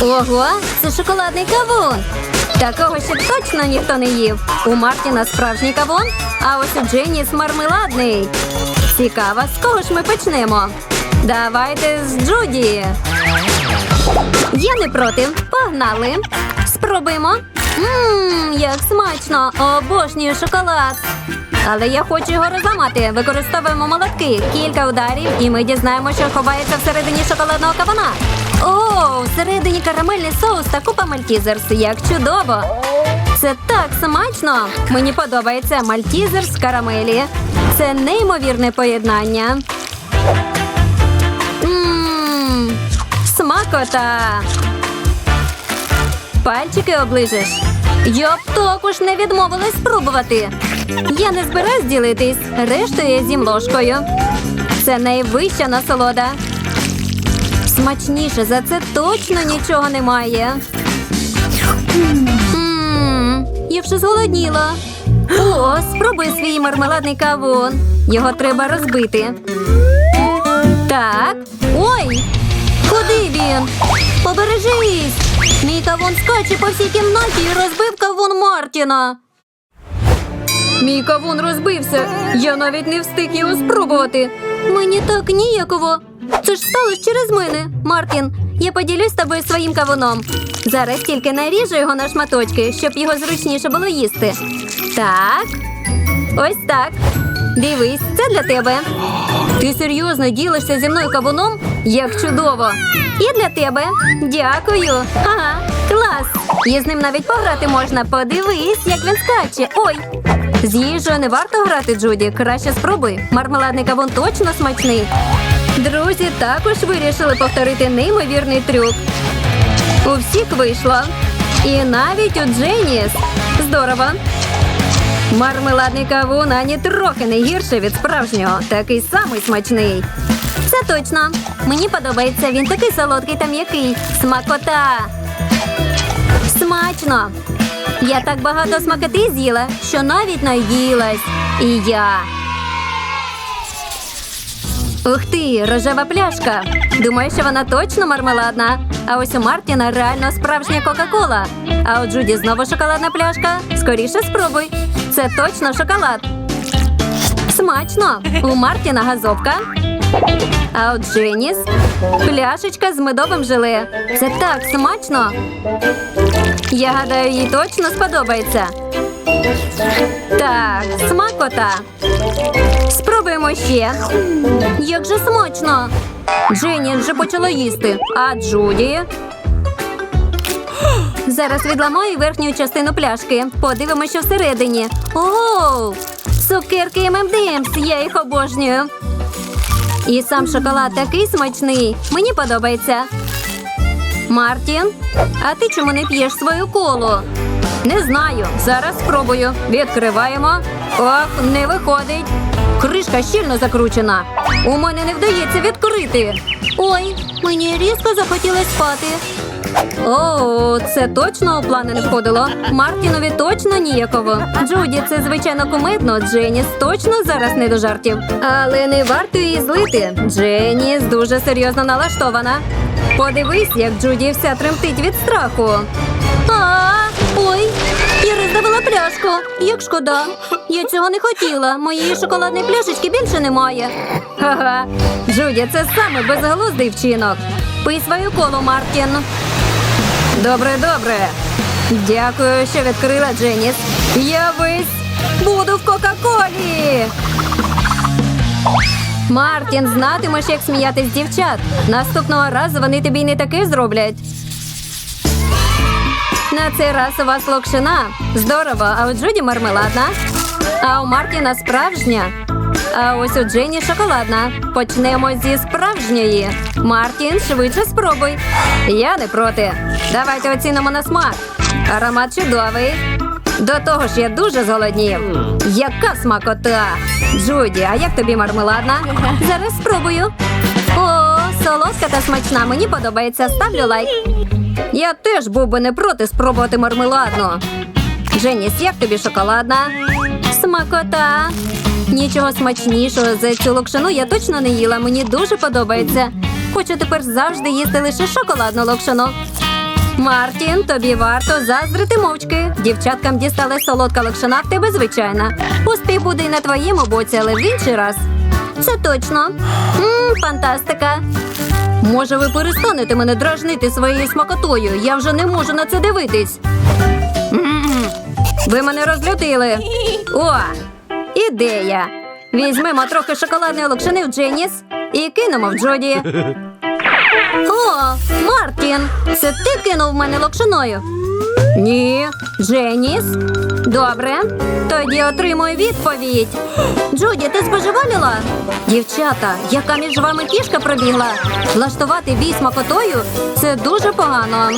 Ого, це шоколадний кавун. Такого ще точно ніхто не їв. У Мартіна справжній кавун, а ось у Дженіс мармеладний. Цікаво, з кого ж ми почнемо? Давайте з Джуді. Я не проти. Погнали. Спробуємо. Ммм, як смачно! Обожнюю шоколад. Але я хочу його розламати. Використовуємо молотки. Кілька ударів, і ми дізнаємося, що ховається всередині шоколадного кабана. О, всередині карамельний соус та купа мальтізерс. Як чудово! Це так смачно! Мені подобається мальтізер з карамелі. Це неймовірне поєднання. Ммм, смакота. Пальчики оближеш. Я б також не відмовилась спробувати. Я не збираюсь ділитись, решту я з'їм ложкою. Це найвища насолода. Смачніше за це точно нічого немає. Я вже зголодніла. О, спробуй свій мармеладний кавун. Його треба розбити. Так. Ой! Куди він? Побережись! Мій кавун скаче по всій кімнаті і розбив кавун Мартіна. Мій кавун розбився. Я навіть не встиг його спробувати. Мені так ніяково. Це ж сталося через мене. Мартін, я поділюсь з тобою своїм кавуном. Зараз тільки наріжу його на шматочки, щоб його зручніше було їсти. Так. Ось так. Дивись, це для тебе. Ти серйозно ділишся зі мною кавуном? Як чудово! І для тебе. Дякую. Ага, клас. І з ним навіть пограти можна. Подивись, як він скаче. Ой. З їжею не варто грати, Джуді. Краще спробуй. Мармеладний кавун точно смачний. Друзі також вирішили повторити неймовірний трюк. У всіх вийшло. І навіть у Дженіс. Здорово. Мармеладний кавун ані трохи не гірше від справжнього. Такий самий смачний. Це точно. Мені подобається. Він такий солодкий та м'який. Смакота. Смачно. Я так багато смакоти з'їла, що навіть наїлась. І я. Ух ти, рожева пляшка. Думаю, що вона точно мармеладна. А ось у Мартіна реально справжня Кока-Кола. А у Джуді знову шоколадна пляшка. Скоріше спробуй. Це точно шоколад. Смачно. У Мартіна газовка. А от Дженіс пляшечка з медовим желе. Це так смачно. Я гадаю, їй точно сподобається. Так, смакота. Спробуємо ще. Як же смачно. Дженні вже почала їсти. А Джуді. Зараз відламаю верхню частину пляшки. Подивимося, що всередині. Оу! Цукерки ММДМС, я їх обожнюю. І сам шоколад такий смачний. Мені подобається. Мартін, а ти чому не п'єш свою колу? Не знаю. Зараз спробую. Відкриваємо. Ох, не виходить. Кришка щільно закручена. У мене не вдається відкрити. Ой, мені різко захотілося спати. О, це точно у плани не входило. Мартінові точно ніяково. Джуді, це звичайно кумедно. Дженіс точно зараз не до жартів. Але не варто її злити. Дженіс дуже серйозно налаштована. Подивись, як Джуді вся тремтить від страху. Пляшку. Як шкода. Я цього не хотіла. Моєї шоколадної пляшечки більше немає. Ха-ха. Джуді, це саме безглуздий вчинок. Пий свою колу, Мартін. Добре, добре. Дякую, що відкрила Дженіс. Я весь буду в Кока-Колі. Мартін, знатимеш, як сміятись дівчат. Наступного разу вони тобі не таке зроблять. На цей раз у вас локшина. Здорово, а у Джуді мармеладна. А у Мартіна справжня. А ось у Джені шоколадна. Почнемо зі справжньої. Мартін, швидше спробуй. Я не проти. Давайте оцінимо на смак. Аромат чудовий. До того ж, я дуже зголоднів. Яка смакота! Джуді, а як тобі мармеладна? Зараз спробую. О, солодка та смачна. Мені подобається. Ставлю лайк. Я теж був би не проти спробувати мармеладну. Дженіс, як тобі шоколадна? Смакота. Нічого смачнішого за цю локшину я точно не їла. Мені дуже подобається. Хочу тепер завжди їсти лише шоколадну локшину. Мартін, тобі варто заздрити мовчки. Дівчаткам дістали солодка локшина в тебе звичайна. Успіх буде й на твоєму боці, але в інший раз. Це точно. Мм, фантастика. Може, ви перестанете мене дражнити своєю смакотою? Я вже не можу на це дивитись. Ви мене розлютили. О, ідея. Візьмемо трохи шоколадної локшини в Дженіс і кинемо в Джоді. О, Мартін, це ти кинув мене локшиною? Ні, Дженіс. Добре, тоді отримуй відповідь. Джуді, ти споживаліла? Дівчата, яка між вами кішка пробігла? Влаштувати бій смакотою – це дуже погано.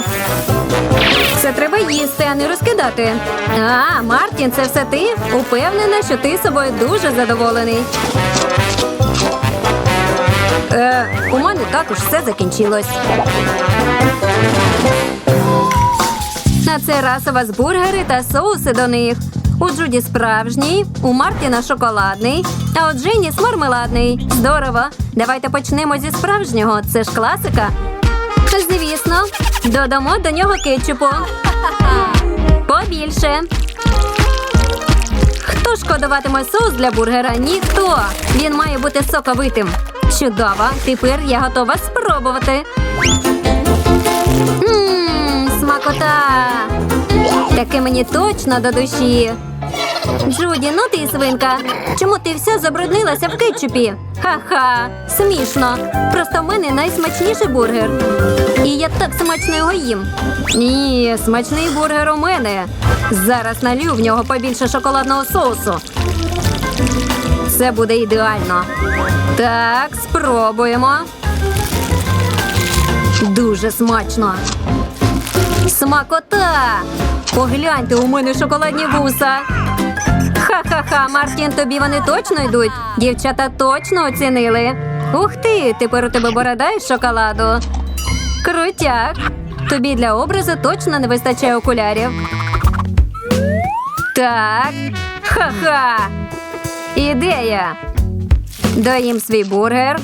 Це треба їсти, а не розкидати. А, Мартін, це все ти? Упевнена, що ти собою дуже задоволений. Е, у мене також все закінчилось. На цей раз у вас бургери та соуси до них. У Джуді справжній, у Мартіна шоколадний, а у Джиніс мармеладний. Здорово. Давайте почнемо зі справжнього. Це ж класика. Звісно, додамо до нього кетчупу. Побільше. Хто шкодуватиме соус для бургера? Ніхто. Він має бути соковитим. Чудово. Тепер я готова спробувати. Смакота. Таке мені точно до душі. Джуді, ну ти свинка. Чому ти вся забруднилася в кетчупі? Ха-ха, смішно. Просто в мене найсмачніший бургер. І я так смачно його їм. Ні, смачний бургер у мене. Зараз налью в нього побільше шоколадного соусу. Це буде ідеально. Так, спробуємо. Дуже смачно. Смакота! Погляньте, у мене шоколадні вуса. Ха-ха-ха, Мартін, тобі вони точно йдуть. Дівчата точно оцінили. Ух ти, тепер у тебе борода із шоколаду. Крутяк. Тобі для образу точно не вистачає окулярів. Так. Ха-ха. Ідея. Доїм свій бургер.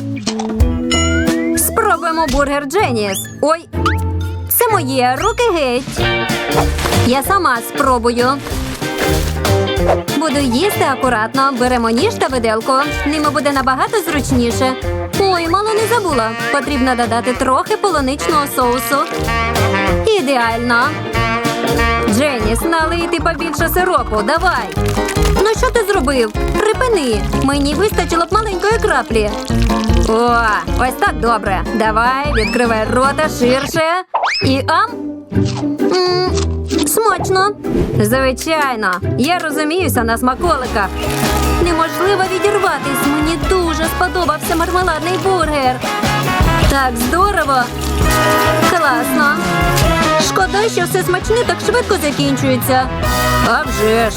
Спробуємо бургер Дженіс. Ой, моє руки геть. Я сама спробую. Буду їсти акуратно. Беремо ніж та виделку. Ними буде набагато зручніше. Ой, мало не забула. Потрібно додати трохи полуничного соусу. Ідеально. Дженіс, налийте побільше сиропу. Давай. Ну що ти зробив? Припини. Мені вистачило б маленької краплі. О, ось так добре. Давай, відкривай рота ширше. І ам. М, смачно. Звичайно, я розуміюся на смаколиках. Неможливо відірватись. Мені дуже сподобався мармеладний бургер. Так здорово. Класно. Шкода, що все смачне так швидко закінчується. А вже ж.